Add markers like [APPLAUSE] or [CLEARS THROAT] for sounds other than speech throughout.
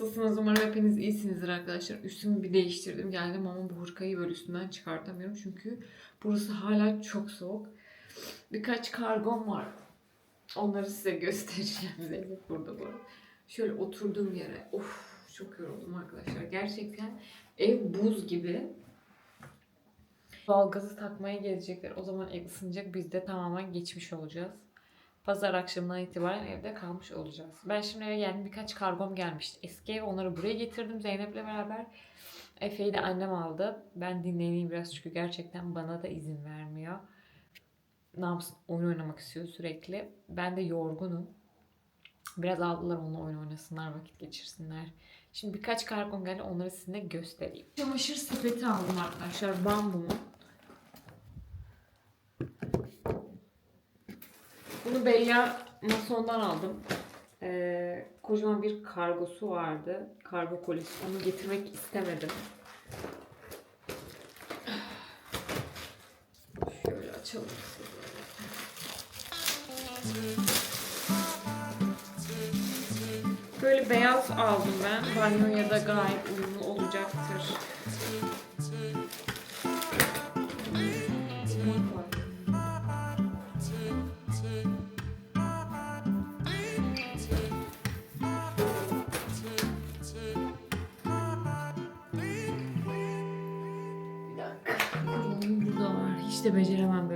Nasılsınız? Umarım hepiniz iyisinizdir arkadaşlar. Üstümü bir değiştirdim geldim ama bu hırkayı böyle üstünden çıkartamıyorum. Çünkü burası hala çok soğuk. Birkaç kargom var. Onları size göstereceğim. [LAUGHS] Zeynep burada bu. Şöyle oturduğum yere. Of çok yoruldum arkadaşlar. Gerçekten ev buz gibi. Doğalgazı takmaya gelecekler. O zaman ev ısınacak. Biz de tamamen geçmiş olacağız. Pazar akşamından itibaren evde kalmış olacağız. Ben şimdi eve geldim. Birkaç kargom gelmişti. Eski ev onları buraya getirdim Zeynep'le beraber. Efe'yi de annem aldı. Ben dinleneyim biraz çünkü gerçekten bana da izin vermiyor. Ne yapsın? Oyun oynamak istiyor sürekli. Ben de yorgunum. Biraz aldılar onunla oyun oynasınlar, vakit geçirsinler. Şimdi birkaç kargom geldi. Onları size göstereyim. Çamaşır sepeti aldım arkadaşlar. Bambu'nun. Bunu Beya Mason'dan aldım. Ee, kocaman bir kargosu vardı. Kargo kolisi. Onu getirmek istemedim. Şöyle açalım. Böyle beyaz aldım ben. Banyoya da gayet uyumlu olacaktır. Hiç de beceremem böyle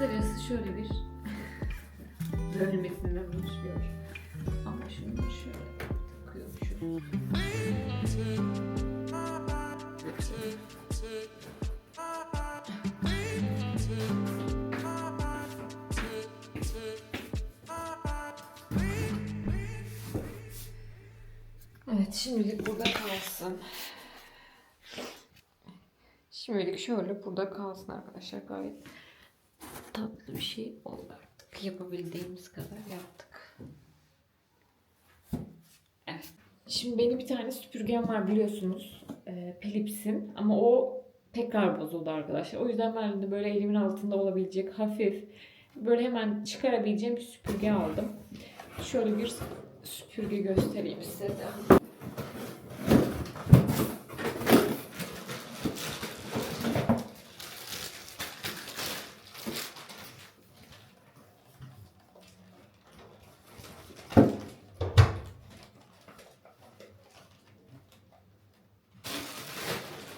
Kısacası şöyle bir [LAUGHS] bölmesinden oluşuyor. Ama şunu şöyle takıyormuşum. Evet şimdilik burada kalsın. Şimdilik şöyle burada kalsın arkadaşlar gayet tatlı bir şey oldu artık. Yapabildiğimiz kadar yaptık. Evet. Şimdi benim bir tane süpürgem var biliyorsunuz. Ee, Philips'in ama o tekrar bozuldu arkadaşlar. O yüzden ben de böyle elimin altında olabilecek hafif böyle hemen çıkarabileceğim bir süpürge aldım. Şöyle bir süpürge göstereyim size de.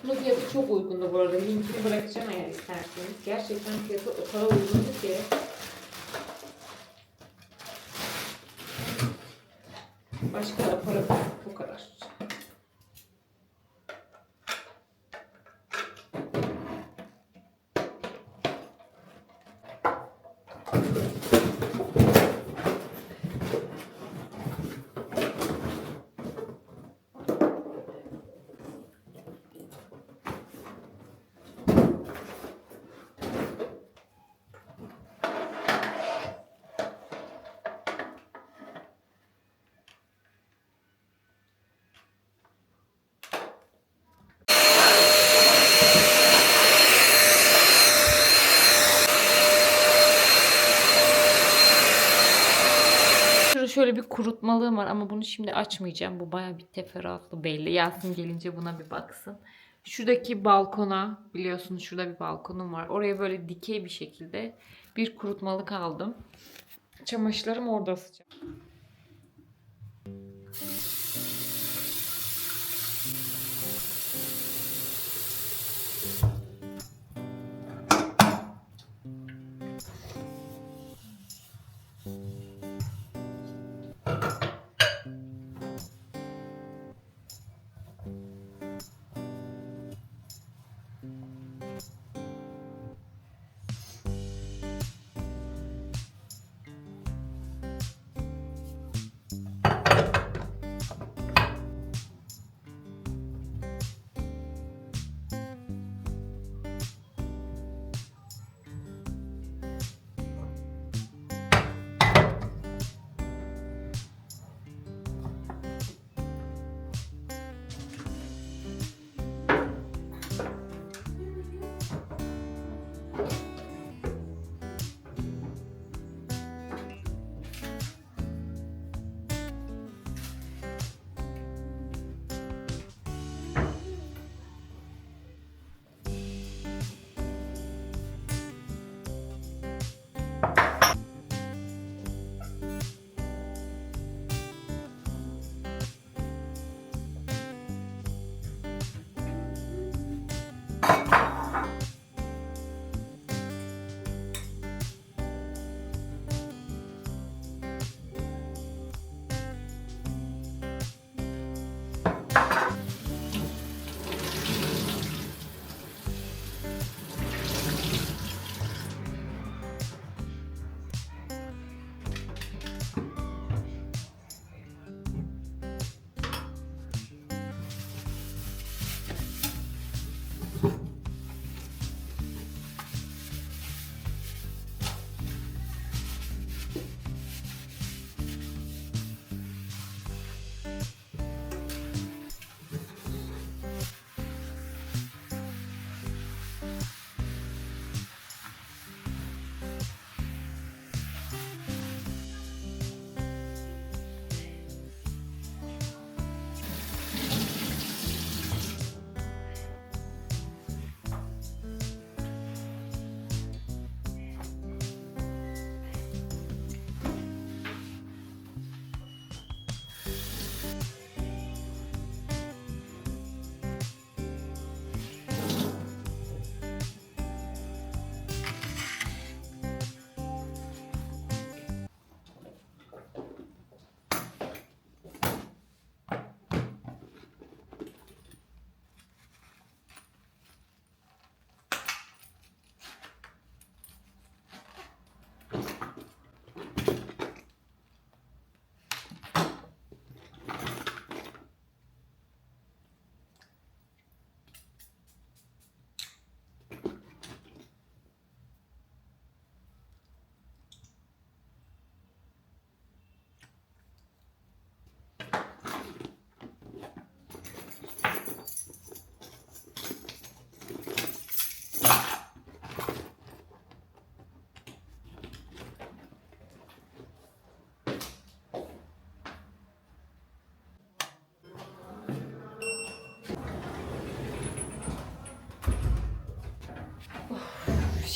Bunun fiyatı çok uygundu bu arada. Linkini bırakacağım eğer isterseniz. Gerçekten fiyatı o kadar uygundu ki. Başka aparat bu kadar. Kurutmalığım var ama bunu şimdi açmayacağım. Bu baya bir teferruatlı belli. Yasin gelince buna bir baksın. Şuradaki balkona biliyorsunuz şurada bir balkonum var. Oraya böyle dikey bir şekilde bir kurutmalık aldım. Çamaşırlarım orada asacağım.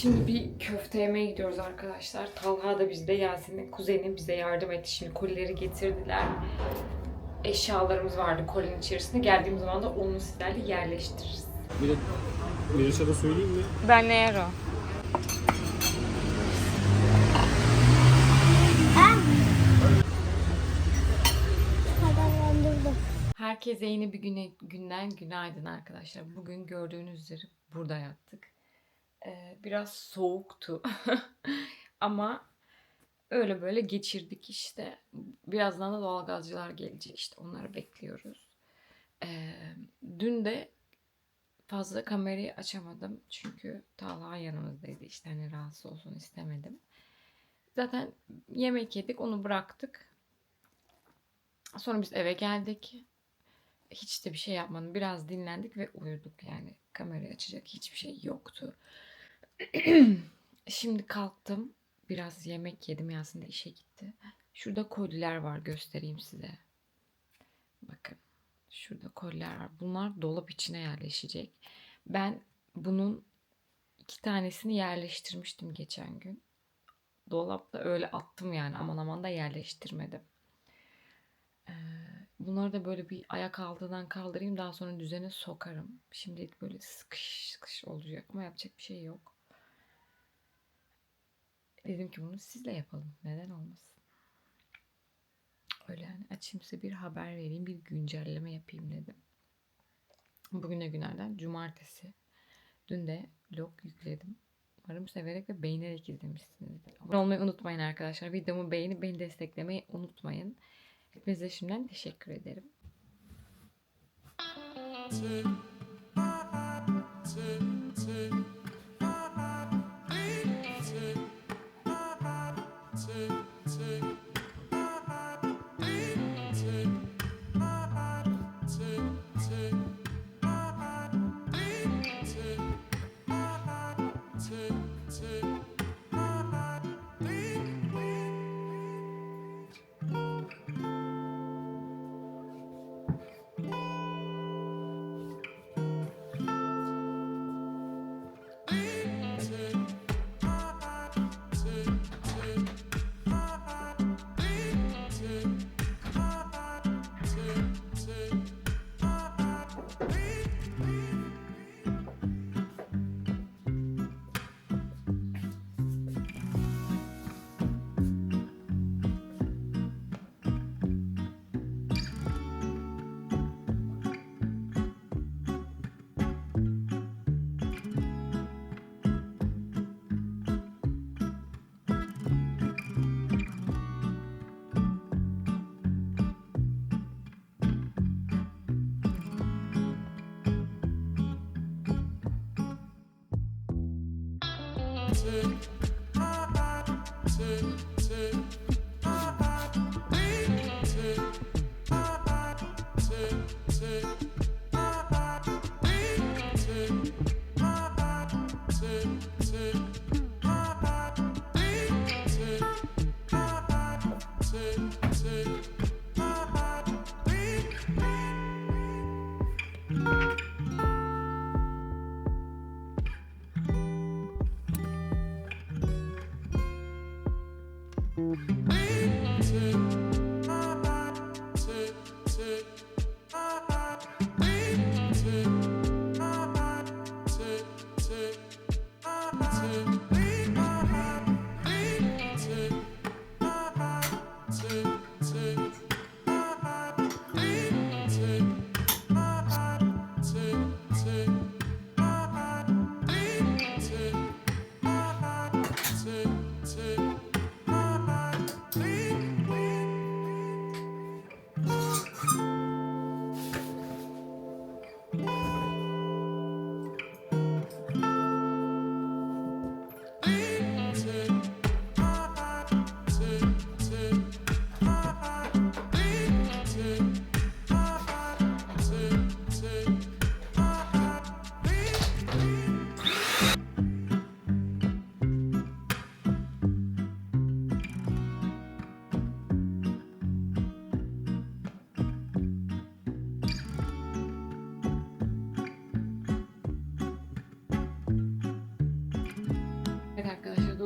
Şimdi bir köfte yemeye gidiyoruz arkadaşlar. Talha da bizde, Yasin'in kuzeni bize yardım etti. Şimdi kolileri getirdiler. Eşyalarımız vardı kolinin içerisinde. Geldiğim zaman da onu sizlerle yerleştiririz. Bir de Miraç'a da söyleyeyim mi? Ben ne yer o? Herkese yeni bir güne, günden günaydın arkadaşlar. Bugün gördüğünüz üzere burada yattık. Biraz soğuktu. [LAUGHS] Ama öyle böyle geçirdik işte. Birazdan da doğalgazcılar gelecek işte. Onları bekliyoruz. Dün de fazla kamerayı açamadım. Çünkü Talha yanımızdaydı. İşte hani rahatsız olsun istemedim. Zaten yemek yedik onu bıraktık. Sonra biz eve geldik. Hiç de bir şey yapmadım. Biraz dinlendik ve uyuduk yani. Kamerayı açacak hiçbir şey yoktu. [CLEARS THROAT] Şimdi kalktım. Biraz yemek yedim. Yasin de işe gitti. Şurada koliler var göstereyim size. Bakın. Şurada koliler var. Bunlar dolap içine yerleşecek. Ben bunun iki tanesini yerleştirmiştim geçen gün. Dolapta öyle attım yani aman aman da yerleştirmedim. Ee, bunları da böyle bir ayak altından kaldırayım daha sonra düzene sokarım. Şimdilik böyle sıkış sıkış olacak ama yapacak bir şey yok. Dedim ki bunu sizle yapalım. Neden olmasın? Öyle yani açayım size bir haber vereyim, bir güncelleme yapayım dedim. Bugüne günlerden cumartesi. Dün de vlog yükledim. Umarım severek ve beğenerek izlemişsinizdir. Abone olmayı unutmayın arkadaşlar. Videomu beğenip beni desteklemeyi unutmayın. Hepinize şimdiden teşekkür ederim. Evet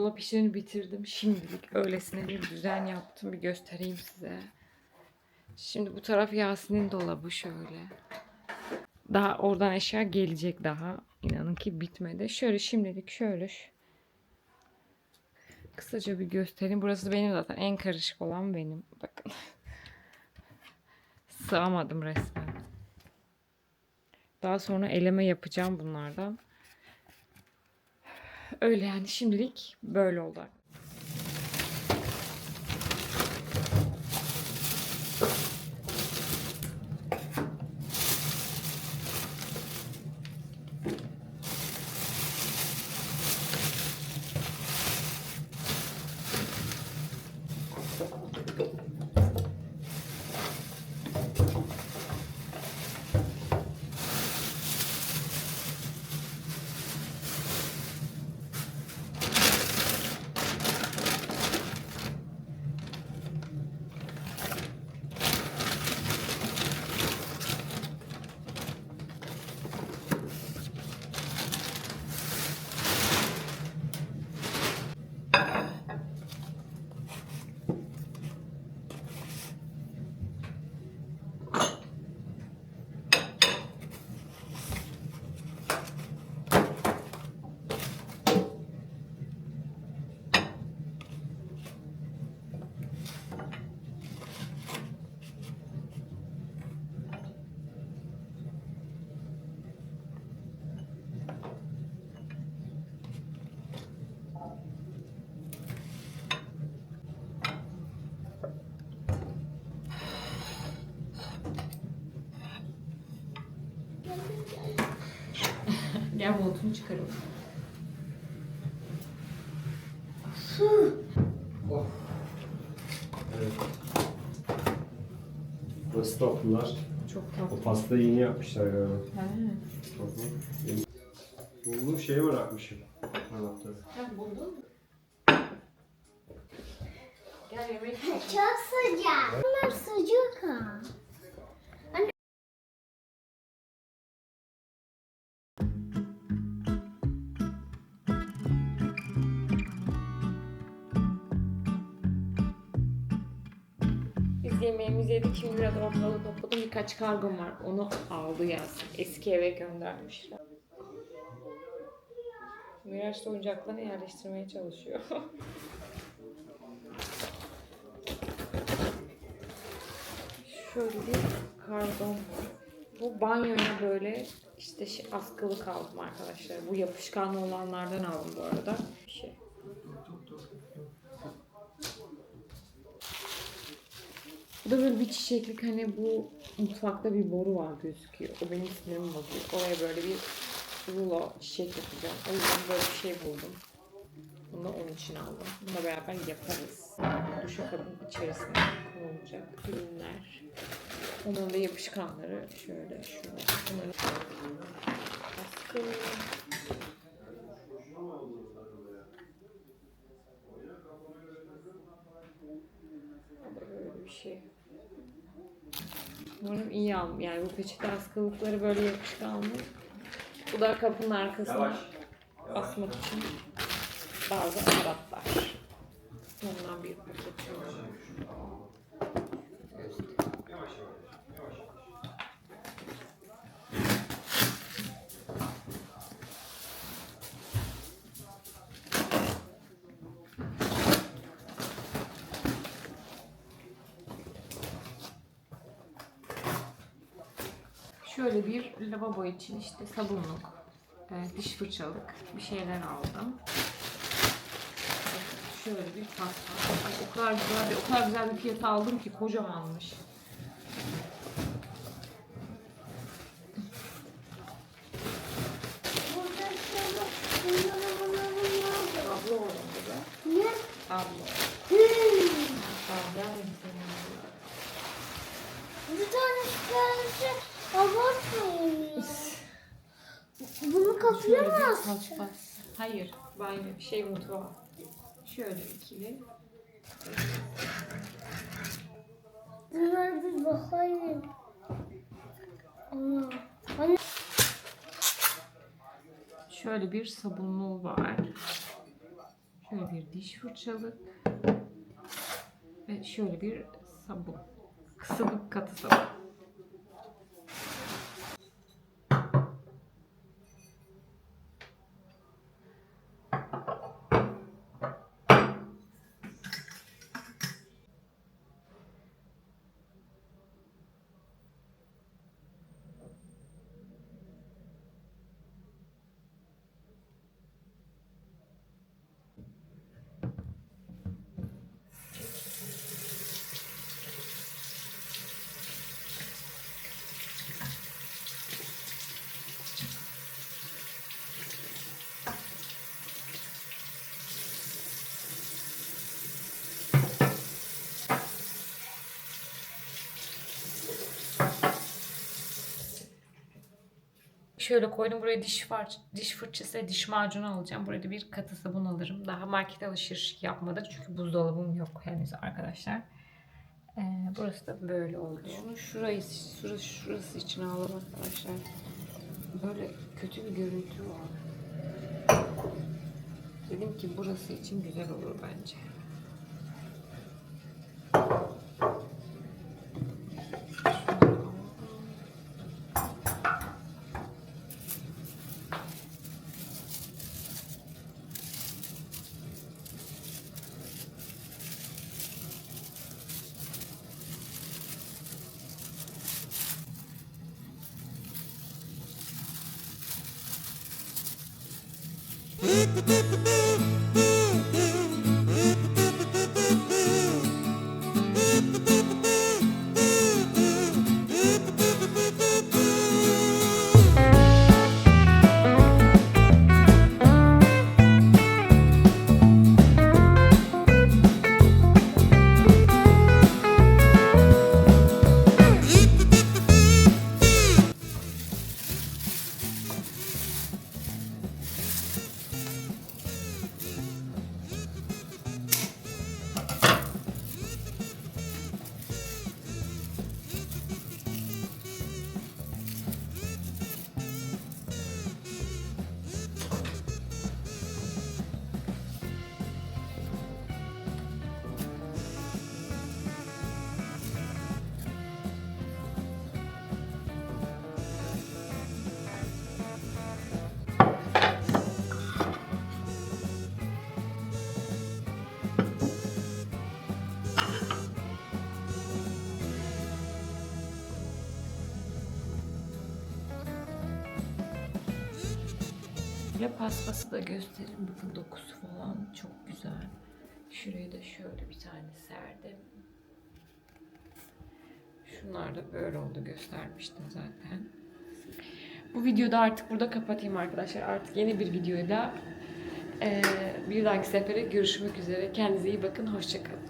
dolap işlerini bitirdim. Şimdilik öylesine bir düzen yaptım. Bir göstereyim size. Şimdi bu taraf Yasin'in dolabı şöyle. Daha oradan eşya gelecek daha. İnanın ki bitmedi. Şöyle şimdilik şöyle. Kısaca bir göstereyim. Burası benim zaten en karışık olan benim. Bakın. [LAUGHS] Sığamadım resmen. Daha sonra eleme yapacağım bunlardan. Öyle yani şimdilik böyle oldu. Gel montunu çıkaralım. Oh. Evet. Nasıl tatlılar? Çok O tatlı. pastayı yeni yapmışlar galiba. Yeni- Bulduğum şeye bırakmışım. Anahtarı. Ha, buldun mu? Gel yemek Çok sıcak. Bunlar sıcak ha. Yedik. Şimdi biraz ortalığı topladım. Birkaç kargom var. Onu aldı gelsin. Eski eve göndermişler. Miraç da oyuncaklarını yerleştirmeye çalışıyor. [LAUGHS] Şöyle bir kargom var. Bu banyoya böyle işte şey, askılık aldım arkadaşlar. Bu yapışkan olanlardan aldım bu arada. Bir şey. Da böyle bir çiçeklik hani bu mutfakta bir boru var gözüküyor. O benim sinirimi bozuyor. Oraya böyle bir rulo çiçek yapacağım. O yüzden böyle bir şey buldum. Bunu da onun için aldım. Bununla beraber yaparız. Duşakabın içerisine konulacak ürünler. Onun da yapışkanları şöyle şöyle. Bunları askı. Bu da böyle bir şey. Umarım iyi aldım. Yani bu peçete askılıkları böyle yapışkanlı. Bu da kapının arkasına asmak için bazı aparatlar. Ondan bir paket şöyle. Bir lavabo için işte sabunluk, e, diş fırçalık bir şeyler aldım. Şöyle bir pasta. Ay, o kadar güzel bir, o kadar güzel bir fiyata aldım ki kocamanmış. Abla orada burada. Ne? Abla. Abla Bir tane şikayetçi abartmayın. Bunu kapıya mı? Saçma. Hayır. Banyo. Şey mutfağı. Şöyle ikili. Bunlar bir bakayım. Ana. Anne. Şöyle bir sabunluğu var. Şöyle bir diş fırçalık. Ve şöyle bir sabun. Sıvı katı sabun. Şöyle koydum buraya diş fırç, diş fırçası ve diş macunu alacağım. Burada bir katı sabun alırım. Daha market alışveriş yapmadık çünkü buzdolabım yok henüz arkadaşlar. Ee, burası da böyle oldu. Şunu şurayı, şurası, şurası için aldım arkadaşlar. Böyle kötü bir görüntü var. Dedim ki burası için güzel olur bence. Paspası da göstereyim. Bakın dokusu falan çok güzel. Şuraya da şöyle bir tane serdim. Şunlar da böyle oldu göstermiştim zaten. Bu videoda artık burada kapatayım arkadaşlar. Artık yeni bir videoyla bir dahaki sefere görüşmek üzere. Kendinize iyi bakın. Hoşçakalın.